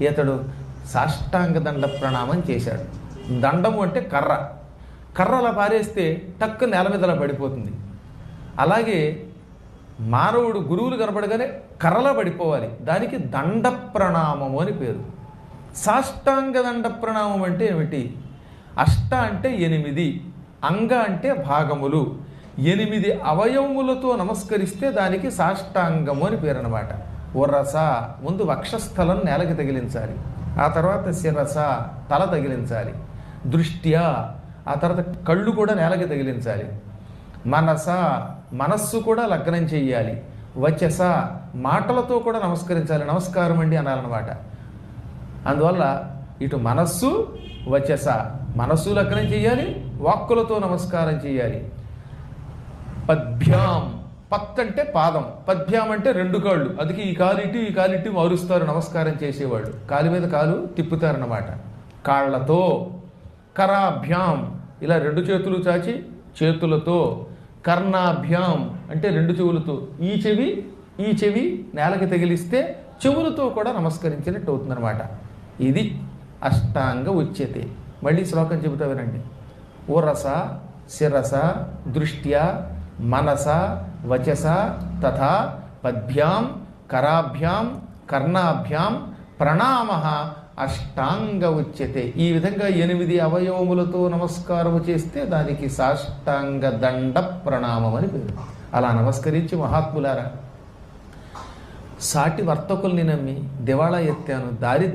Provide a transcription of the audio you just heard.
ఇతడు సాష్టాంగ దండ ప్రణామం చేశాడు. దండము అంటే కర్ర. కర్రలా పారేస్తే టక్కు నేల మీదలా పడిపోతుంది. అలాగే మానవుడు గురువులు కనపడగానే కర్రలా పడిపోవాలి. దానికి దండ ప్రణామము అని పేరు. సాష్టాంగ దండ ప్రణామం అంటే ఏమిటి? అష్ట అంటే ఎనిమిది అంగ అంటే భాగములు. ఎనిమిది అవయవములతో నమస్కరిస్తే దానికి సాష్టాంగము అని పేరు అనమాట ఉర్రస ముందు వక్షస్థలం నేలకి తగిలించాలి. ఆ తర్వాత శిరస తల తగిలించాలి. దృష్ట్యా ఆ తర్వాత కళ్ళు కూడా నేలకి తగిలించాలి. మనస మనస్సు కూడా లగ్నం చెయ్యాలి. వచస మాటలతో కూడా నమస్కరించాలి. నమస్కారం అండి అనాలన్నమాట. అందువల్ల ఇటు మనస్సు వచస మనస్సు లగ్నం చేయాలి వాక్కులతో నమస్కారం చేయాలి పద్భ్యాం. పత్ అంటే పాదం పద్భ్యాం అంటే రెండు కాళ్ళు. అందుకే ఈ కాలు ఇటు ఈ కాలు ఇటు మారుస్తారు నమస్కారం చేసేవాళ్ళు. కాలు మీద కాలు తిప్పుతారన్నమాట. కాళ్ళతో కరాభ్యాం. ఇలా రెండు చేతులు చాచి చేతులతో కర్ణాభ్యాం అంటే రెండు చెవులతో. ఈ చెవి ఈ చెవి నేలకి తగిలిస్తే చెవులతో కూడా నమస్కరించినట్టు అవుతుందన్నమాట. ఇది అష్టాంగ ఉచ్యతే. మళ్ళీ శ్లోకం చెబుతా వినండి. ఊరస శిరస దృష్ట్యా మనస వచస తథా పద్భ్యాం కరాభ్యాం కర్ణాభ్యాం ప్రణామ అష్టాంగ ఉచ్యతే. ఈ విధంగా ఎనిమిది అవయవములతో నమస్కారము చేస్తే దానికి సాష్టాంగ దండ ప్రణామం అని పేరు. అలా నమస్కరించి మహాత్ములారా సాటి వర్తకుల్ని నమ్మి దివాళా ఎత్తాను దారి